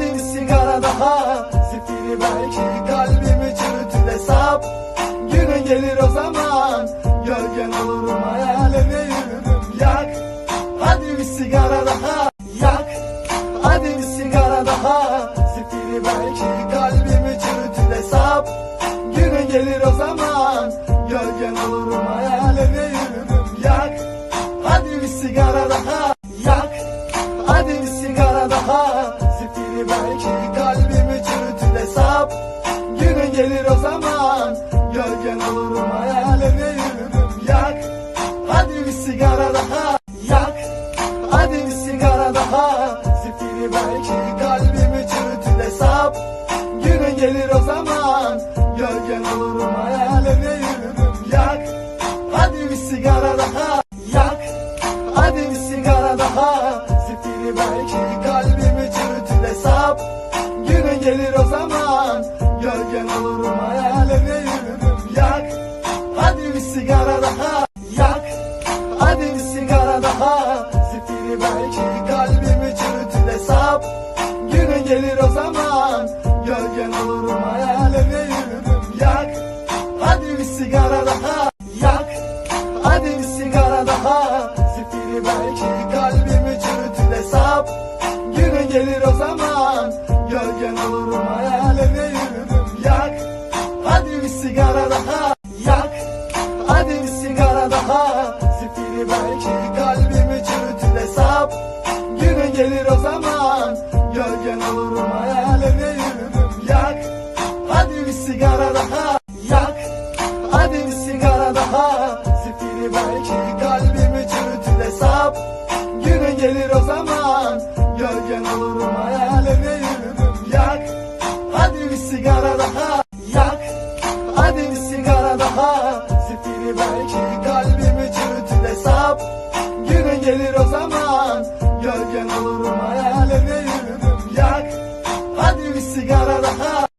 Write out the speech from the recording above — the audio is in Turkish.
Bir sigara daha. Zifiri belki kalbimi çürütür hesap. Günün gelir o zaman Gölgen olurum hayalime yürürüm. Yak Hadi bir sigara daha. Yak Hadi bir sigara daha. Zifiri belki kalbimi çürütür hesap. Günün gelir o zaman Gölgen olurum hayalime Belki kalbimi çürütür hesap. Günün gelir o zaman Gölgen olurum hayalime yürürüm. Yak Hadi bir sigara daha. Yak Hadi bir sigara daha. Zifiri belki kalbimi çürütür hesap. Günün gelir o zaman Gölgen olurum hayalime yürürüm. Yak Hadi bir sigara daha. Yak Hadi bir sigara daha. Zifiri belki kalbimi gelir o zaman. Gölgen olurum hayalime yürürüm. Yak Hadi bir sigara daha. Yak Hadi bir sigara daha. Zifiri belki kalbimi çürütür hesap. Günün gelir o zaman. Gölgen olurum hayalime yürürüm. Yak Hadi bir sigara daha. Yak Hadi bir sigara daha. Zifiri belki kalbimi Gölgen olurum hayalime yürürüm Yak Hadi bir sigara daha. Yak Hadi bir sigara daha. Zifiri belki kalbimi çürütür hesap. Günün gelir o zaman. Gölgen olurum hayalime yürürüm Yak Hadi bir sigara daha. Yak Hadi bir sigara daha. Zifiri belki kalbimi çürütür hesap bir sigara daha. Zifiri belki kalbimi çürütür hesap. Günün gelir o zaman Gölgen olurum